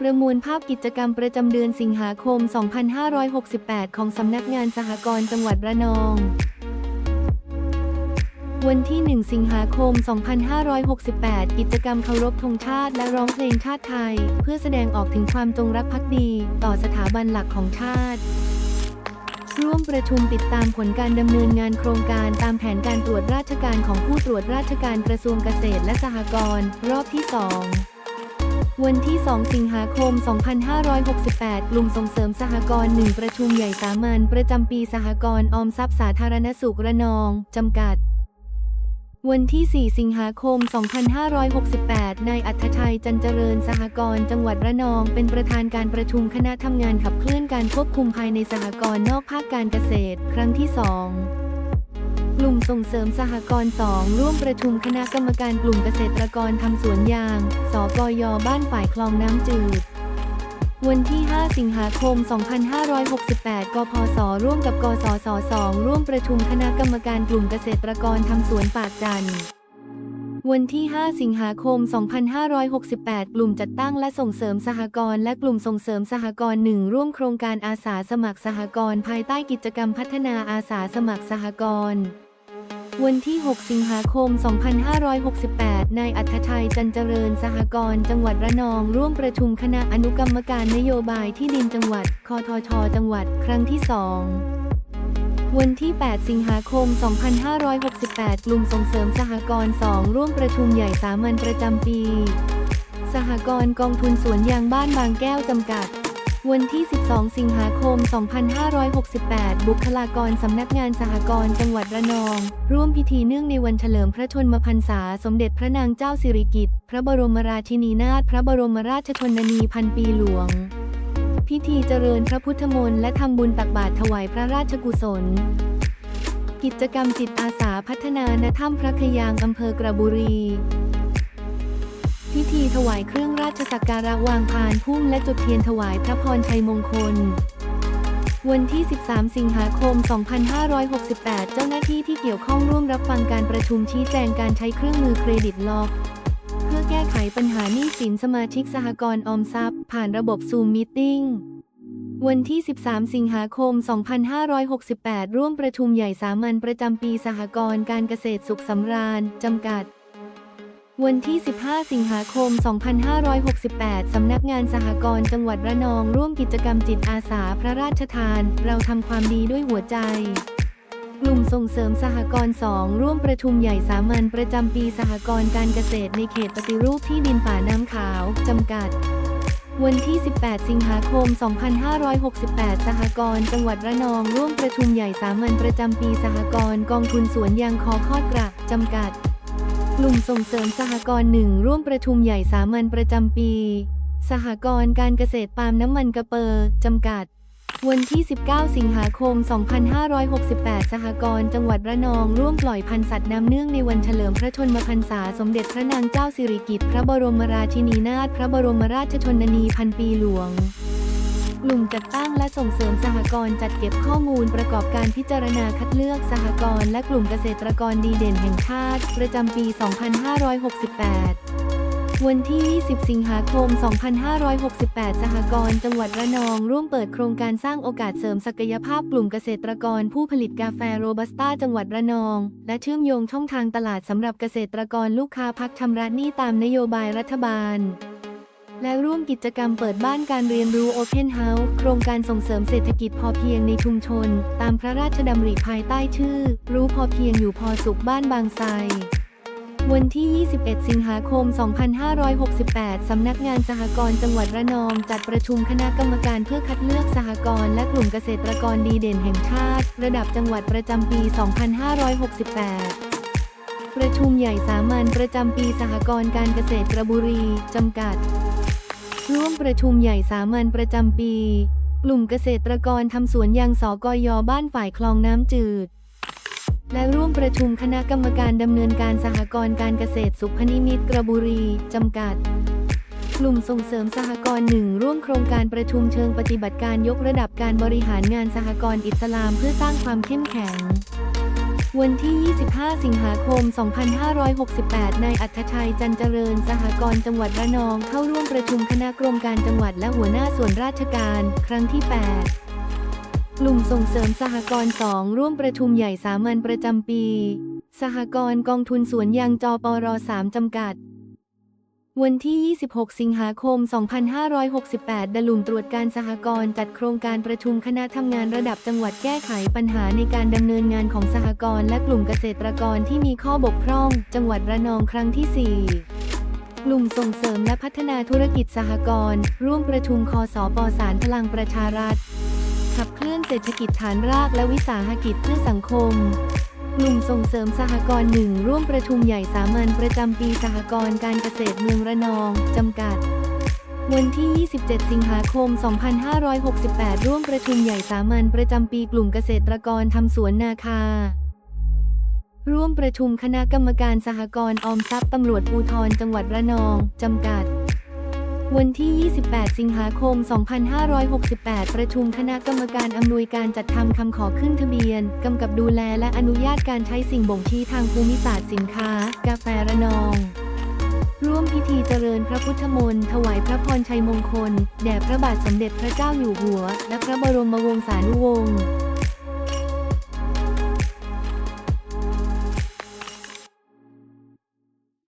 ประมวลภาพกิจกรรมประจำเดือนสิงหาคม 2568 ของสำนักงานสหกรณ์จังหวัดระนอง วันที่ 1 สิงหาคม 2568 กิจกรรมเคารพธงชาติและร้องเพลงชาติไทย เพื่อแสดงออกถึงความจงรักภักดี ต่อสถาบันหลักของชาติร่วมประชุมติดตามผลการดำเนินงานโครงการตามแผนการตรวจราชการของผู้ตรวจราชการกระทรวงเกษตรและสหกรณ์รอบที่ 2 วันที่ 2 สิงหาคม 2568 กลุ่มส่งเสริมสหกรณ์หนึ่งประชุมใหญ่สามัญประจำปีสหกรณ์ออมทรัพย์สาธารณสุขระนอง จำกัด วันที่ 4 สิงหาคม 2568 นายอัธชัยจันเจริญสหกรณ์จังหวัดระนอง เป็นประธานการประชุมคณะทำงานขับเคลื่อนการควบคุมภายในสหกรณ์นอกภาคการเกษตร ครั้งที่ 2 กลุ่มส่งเสริมสหกรณ์ 2 ร่วมประชุมคณะกรรมการกลุ่มเกษตรกรทำสวนยางสกยบ้านฝ่ายคลองน้ำจืด วันที่ 5 สิงหาคม 2568 กพศ ร่วมกับ กสศ2ร่วมประชุมคณะกรรมการกลุ่มเกษตรกรทำสวนปากจันทร์วันที่ 5 สิงหาคม 2568 กลุ่มจัดตั้งและส่งเสริมสหกรณ์และกลุ่มส่งเสริมสหกรณ์หนึ่งร่วมโครงการอาสาสมัครสหกรณ์ภายใต้กิจกรรมพัฒนาอาสาสมัครสหกรณ์ วันที่ 6 สิงหาคม 2568 นายอัธชัยจันเจริญสหกรณ์จังหวัดระนอง ร่วมประชุมคณะอนุกรรมการนโยบายที่ดินจังหวัด คทชจังหวัด ครั้งที่ 2วันที่ 8 สิงหาคม 2568 กลุ่มส่งเสริมสหกรณ์ 2 ร่วมประชุมใหญ่สามัญประจำปี สหกรณ์กองทุนสวนยางบ้านบางแก้วจำกัด วันที่ 12 สิงหาคม 2568 บุคลากรสำนักงานสหกรณ์จังหวัดระนอง ร่วมพิธีเนื่องในวันเฉลิมพระชนมพรรษา สมเด็จพระนางเจ้าสิริกิติ์ พระบรมราชินีนาถ พระบรมราชชนนีพันปีหลวง พิธีเจริญพระพุทธมนต์และทำบุญตักบาตรถวายพระราชกุศลกิจกรรมจิตอาสาพัฒนาณถ้ำพระขยางอำเภอกระบุรี พิธีถวายเครื่องราชสักการะวางพานพุ่มและจุดเทียนถวายพระพรชัยมงคล วันที่ 13 สิงหาคม 2568 เจ้าหน้าที่ที่เกี่ยวข้องร่วมรับฟังการประชุมชี้แจงการใช้เครื่องมือเครดิตล็อกเพื่อแก้ไขปัญหาหนี้สินสมาชิกสหกรณ์ออมทรัพย์ ผ่านระบบซูมมิทติ้งวันที่ 13 สิงหาคม 2568 ร่วมประชุมใหญ่สามัญประจำปีสหกรณ์การเกษตรสุขสำราญ จำกัด วันที่ 15 สิงหาคม 2568 สำนักงานสหกรณ์จังหวัดระนองร่วมกิจกรรมจิตอาสาพระราชทาน เราทำความดีด้วยหัวใจ กลุ่มส่งเสริมสหกรณ์ 2 ร่วมประชุมใหญ่สามัญประจำปีสหกรณ์การเกษตรในเขตปฏิรูปที่ดินป่าน้ำขาว จำกัดวันที่ 18 สิงหาคม 2568 สหกรณ์จังหวัดระนองร่วมประชุมใหญ่สามัญประจำปีสหกรณ์กองทุนสวนยางคอคอดกระจำกัด กลุ่มส่งเสริมสหกรณ์หนึ่งร่วมประชุมใหญ่สามัญประจำปี สหกรณ์การเกษตรปาล์มน้ำมันกระเปอร์จำกัด วันที่ 19 สิงหาคม 2568 สหกรณ์จังหวัดระนองร่วมปล่อยพันธุ์สัตว์น้ำเนื่องในวันเฉลิมพระชนมพรรษาสมเด็จพระนางเจ้าสิริกิติ์พระบรมราชินีนาถพระบรมราชชนนีพันปีหลวง กลุ่มจัดตั้งและส่งเสริมสหกรณ์จัดเก็บข้อมูลประกอบการพิจารณาคัดเลือกสหกรณ์และกลุ่มเกษตรกรดีเด่นแห่งชาติ ประจำปี 2568วันที่ 20 สิงหาคม 2568 สหกรณ์จังหวัดระนอง ร่วมเปิดโครงการสร้างโอกาสเสริมศักยภาพกลุ่มเกษตรกรผู้ผลิตกาแฟโรบัสต้าจังหวัดระนอง และเชื่อมโยงช่องทางตลาดสำหรับเกษตรกรลูกค้าพักชำระหนี้ตามนโยบายรัฐบาล และร่วมกิจกรรมเปิดบ้านการเรียนรู้ Open House โครงการส่งเสริมเศรษฐกิจพอเพียงในชุมชน ตามพระราชดำริภายใต้ชื่อ รู้พอเพียงอยู่พอสุขบ้านบางไทรวันที่ 21 สิงหาคม 2568 สำนักงานสหกรณ์จังหวัดระนอง จัดประชุมคณะกรรมการเพื่อคัดเลือกสหกรณ์และกลุ่มเกษตรกรดีเด่นแห่งชาติ ระดับจังหวัดประจำปี 2568ประชุมใหญ่สามัญประจำปีสหกรณ์การเกษตรกระบุรี จำกัด ร่วมประชุมใหญ่สามัญประจำปี กลุ่มเกษตรกรทำสวนยางสกยบ้านฝ่ายคลองน้ำจืด และร่วมประชุมคณะกรรมการดำเนินการสหกรณ์การเกษตรสุพนิมิตกระบุรีจำกัดกลุ่มส่งเสริมสหกรณ์หนึ่งร่วมโครงการประชุมเชิงปฏิบัติการยกระดับการบริหารงานสหกรณ์อิสลามเพื่อสร้างความเข้มแข็ง วันที่ 25 สิงหาคม 2568 นายอัธชัยจันเจริญ สหกรณ์จังหวัดระนอง เข้าร่วมประชุมคณะกรมการจังหวัดและหัวหน้าส่วนราชการ ครั้งที่ 8 กลุ่มส่งเสริมสหกรณ์ 2 ร่วมประชุมใหญ่สามัญประจำปี สหกรณ์กองทุนสวนยางจปร3จำกัด วันที่ 26 สิงหาคม 2568 ดลุมตรวจการสหกรณ์จัดโครงการประชุมคณะทำงานระดับจังหวัดแก้ไขปัญหาในการดำเนินงานของสหกรณ์และกลุ่มเกษตรกรที่มีข้อบกพร่อง จังหวัดระนองครั้งที่ 4 กลุ่มส่งเสริมและพัฒนาธุรกิจสหกรณ์ร่วมประชุมคอสอปสารพลังประชารัฐ ขับเคลื่อนเศรษฐกิจฐานรากและวิสาหกิจเพื่อสังคม กลุ่มส่งเสริมสหกรณ์หนึ่งร่วมประชุมใหญ่สามัญประจำปีสหกรณ์การเกษตรเมืองระนอง จำกัด วันที่ 27 สิงหาคม 2568 ร่วมประชุมใหญ่สามัญประจำปีกลุ่มเกษตรกรทำสวนนาคา ร่วมประชุมคณะกรรมการสหกรณ์ออมทรัพย์ตำรวจภูธรจังหวัดระนอง จำกัด วันที่ 28 สิงหาคม 2568 ประชุมคณะกรรมการอำนวยการจัดทำคำขอขึ้นทะเบียน กำกับดูแลและอนุญาตการใช้สิ่งบ่งชี้ทางภูมิศาสตร์สินค้า กาแฟระนอง ร่วมพิธีเจริญพระพุทธมนต์ถวายพระพรชัยมงคล แด่พระบาทสมเด็จพระเจ้าอยู่หัว และพระบรมวงศานุวงศ์